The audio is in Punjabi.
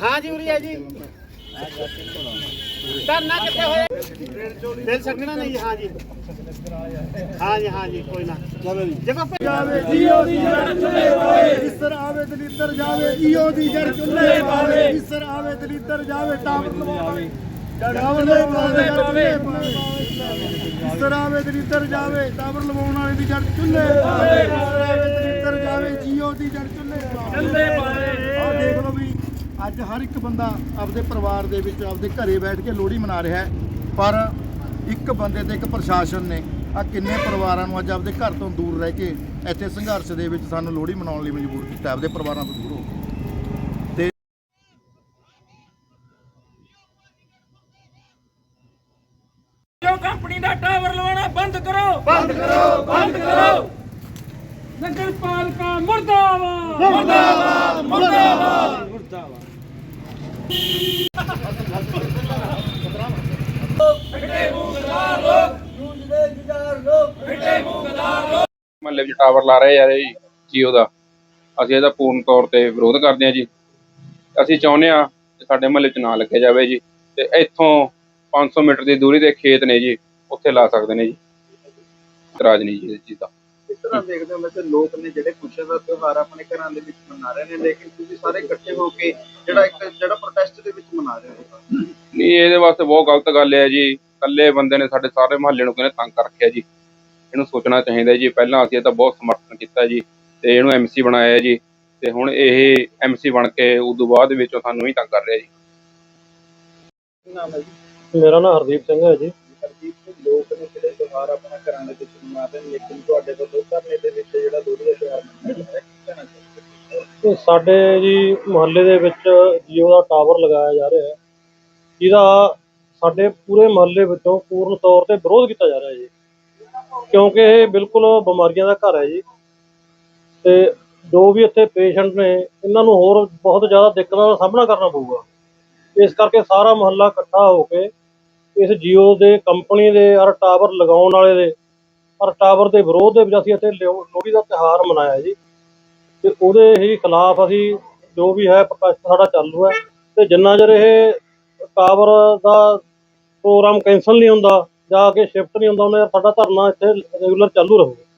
ਹਾਂ ਜੀ ਉਰੀ ਆ ਜੀ। ਧਰਨਾ ਕਿੱਥੇ ਹੋਇਆ? ਦਿਲ ਸਕਣਾ ਨਹੀਂ ਹਾਂ ਜੀ। ਹਾਂ ਜੀ ਹਾਂ ਜੀ ਕੋਈ ਨਾ। ਚਲੋ ਜੀ। ਜਗ੍ਹਾ ਪੇ ਜਾਵੇ ਈਓ ਦੀ ਜੜ ਚੁੱਲੇ ਪਾਵੇ। ਇਸਰ ਆਵੇ ਦਲਿੱਦਰ ਜਾਵੇ ਈਓ ਦੀ ਜੜ ਚੁੱਲੇ ਪਾਵੇ। ਇਸਰ ਆਵੇ ਦਲਿੱਦਰ ਜਾਵੇ ਟਾਵਰ ਲਵਾਵੇ ਟਾਵਰ ਲਵਾਵੇ ਚੁੱਲੇ ਪਾਵੇ। ਇਸਰ ਆਵੇ ਦਲਿੱਦਰ ਜਾਵੇ ਟਾਵਰ ਲਵਾਉਣ ਵਾਲੇ ਦੀ ਜੜ ਚੁੱਲੇ ਪਾਵੇ। ਇਸਰ ਆਵੇ ਦਲਿੱਦਰ ਜਾਵੇ ਜੀਓ ਦੀ ਜੜ ਚੁੱਲੇ ਪਾਵੇ। ਆਹ ਦੇਖ ਲਓ ਅੱਜ ਹਰ ਇੱਕ ਬੰਦਾ ਆਪਦੇ ਪਰਿਵਾਰ ਦੇ ਵਿੱਚ ਆਪਦੇ ਘਰੇ ਬੈਠ ਕੇ ਲੋਹੜੀ ਮਨਾ ਰਿਹਾ ਹੈ। ਪਰ ਇੱਕ ਬੰਦੇ ਤੇ ਇੱਕ ਪ੍ਰਸ਼ਾਸਨ ਨੇ ਆ ਕਿੰਨੇ ਪਰਿਵਾਰਾਂ ਨੂੰ ਅੱਜ ਆਪਦੇ ਘਰ ਤੋਂ ਦੂਰ ਰਹਿ ਕੇ ਇੱਥੇ ਸੰਘਰਸ਼ ਦੇ ਵਿੱਚ ਸਾਨੂੰ ਲੋਹੜੀ ਮਨਾਉਣ ਲਈ ਮਜਬੂਰ ਕੀਤਾ ਆਪਦੇ ਪਰਿਵਾਰਾਂ ਤੋਂ ਦੂਰ ਹੋ ਕੇ। ਕੰਪਨੀ ਦਾ ਟਾਵਰ ਲਵਾਉਣਾ ਬੰਦ ਕਰੋ। ਬੰਦ ਕਰੋ ਬੰਦ ਕਰੋ। ਨਗਰ ਪਾਲਿਕਾ ਮੁਰਦਾਬਾਦ ਮੁਰਦਾਬਾਦ। ਮਹੱਲੇ ਵਿੱਚ ਟਾਵਰ ਲਾ ਰਹੇ ਆ ਜੀ ਜੀਓ ਦਾ ਅਸੀਂ ਇਹਦਾ ਪੂਰਨ ਤੌਰ ਤੇ ਵਿਰੋਧ ਕਰਦੇ ਹਾਂ ਜੀ। ਅਸੀਂ ਚਾਹੁੰਦੇ ਹਾਂ ਕਿ ਸਾਡੇ ਮਹੱਲੇ 'ਚ ਨਾ ਲੱਗਿਆ ਜਾਵੇ ਜੀ ਤੇ ਇੱਥੋਂ 500 ਮੀਟਰ ਦੀ ਦੂਰੀ ਤੇ ਖੇਤ ਨੇ ਜੀ, ਉੱਥੇ ਲਾ ਸਕਦੇ ਨੇ ਜੀ। ਇਤਰਾਜ਼ ਨਹੀਂ ਜੀ, ਇਸ ਚੀਜ਼ ਦਾ। ਇਸ ਤਰ੍ਹਾਂ ਦੇਖਦੇ ਹੋ? ਵੈਸੇ ਲੋਕ ਨੇ ਜਿਹੜੇ ਖੁਸ਼ੀ ਦਾ ਤਿਉਹਾਰ ਆਪਣੇ ਘਰਾਂ ਦੇ ਵਿੱਚ ਮਨਾ ਰਹੇ ਨੇ ਲੇਕਿਨ ਤੁਸੀਂ ਸਾਰੇ ਇਕੱਠੇ ਹੋ ਕੇ ਜਿਹੜਾ ਇੱਕ ਜਿਹੜਾ ਪ੍ਰੋਟੈਸਟ ਦੇ ਵਿੱਚ ਮਨਾ ਰਹੇ ਹੋ? ਨਹੀਂ ਇਹਦੇ ਵਾਸਤੇ ਬਹੁਤ ਗਲਤ ਗੱਲ ਹੈ ਜੀ। ਇਕੱਲੇ ਬੰਦੇ ਨੇ ਸਾਡੇ ਸਾਰੇ ਮਹੱਲੇ ਨੂੰ ਕਿਹਨੇ ਤੰਗ ਕਰ ਰੱਖਿਆ ਜੀ? ਇਹਨੂੰ ਸੋਚਣਾ ਚਾਹੀਦਾ ਜੀ। ਪਹਿਲਾਂ ਅਸੀਂ ਇਹਦਾ ਬਹੁਤ ਸਮਰਥਨ ਕੀਤਾ ਜੀ ਤੇ ਇਹਨੂੰ ਐਮਸੀ ਬਣਾਇਆ ਜੀ। ਤੇ ਹੁਣ ਇਹ ਐਮਸੀ ਬਣ ਕੇ ਉਦੋਂ ਬਾਅਦ ਵਿੱਚੋਂ ਸਾਨੂੰ ਹੀ ਤੰਗ ਕਰ ਰਿਹਾ ਜੀ। ਕੀ ਨਾਮ ਹੈ ਜੀ ਮੇਰਾ ਨਾਮ ਹਰਦੀਪ ਸਿੰਘ ਹੈ ਜੀ। ਸਿੰਘ ਲੋਕ ਨੇ ਜਿਹੜੇ ਤਿਉਹਾਰ ਆਪਣੇ ਘਰਾਂ ਦੇ ਵਿੱਚ ਮਨਾ ਰਹੇ ਲੇਕਿਨ ਤੁਹਾਡੇ ਵੱਲੋਂ ਧਰਨੇ ਦੇ ਵਿੱਚ ਜਿਹੜਾ ਲੋਹੜੀ ਦਾ ਤਿਉਹਾਰ ਮਨਾਇਆ ਜਾ ਰਿਹਾ ਇਹ ਸਾਡੇ ਜੀ ਮੁਹੱਲੇ ਦੇ ਵਿੱਚ ਜੀਓ ਦਾ ਟਾਵਰ ਲਗਾਇਆ ਜਾ ਰਿਹਾ ਹੈ। ਜਿਹਦਾ ਸਾਡੇ ਪੂਰੇ ਮੁਹੱਲੇ ਵਿੱਚੋਂ ਪੂਰਨ ਤੌਰ ਤੇ ਵਿਰੋਧ ਕੀਤਾ ਜਾ ਰਿਹਾ ਜੀ। ਕਿਉਂਕਿ ਇਹ ਬਿਲਕੁਲ ਬਿਮਾਰੀਆਂ ਦਾ ਘਰ ਹੈ ਜੀ। ਤੇ ਜੋ ਵੀ ਇੱਥੇ ਪੇਸ਼ੈਂਟ ਨੇ, ਇਹਨਾਂ ਨੂੰ ਹੋਰ ਬਹੁਤ ਜ਼ਿਆਦਾ ਦਿੱਕਤਾਂ ਦਾ ਸਾਹਮਣਾ ਕਰਨਾ ਪਊਗਾ। ਇਸ ਕਰਕੇ ਸਾਰਾ ਮੁਹੱਲਾ ਇਕੱਠਾ ਹੋ ਕੇ ਇਸ ਜੀਓ ਦੇ ਕੰਪਨੀ ਦੇ ਔਰ ਟਾਵਰ ਲਗਾਉਣ ਵਾਲੇ ਦੇ ਔਰ ਟਾਵਰ ਦੇ ਵਿਰੋਧ ਦੇ ਵਿੱਚ ਅਸੀਂ ਇੱਥੇ ਲਿਓ- ਲੋਹੜੀ ਦਾ ਤਿਉਹਾਰ ਮਨਾਇਆ ਜੀ। ਤੇ ਉਹਦੇ ਹੀ ਖਿਲਾਫ ਅਸੀਂ ਜੋ ਵੀ ਹੈ ਪ੍ਰਕਾਸ਼ ਸਾਡਾ ਚਾਲੂ ਹੈ। ਤੇ ਜਿੰਨਾ ਚਿਰ ਇਹ ਟਾਵਰ ਦਾ ਪ੍ਰੋਗਰਾਮ ਕੈਂਸਲ ਨਹੀਂ ਹੁੰਦਾ, ਜਾ ਕੇ ਸ਼ਿਫਟ ਨਹੀਂ ਹੁੰਦਾ, ਉਹਨਾਂ ਸਾਡਾ ਧਰਨਾ ਇੱਥੇ ਰੈਗੂਲਰ ਚਾਲੂ ਰਹੂਗਾ।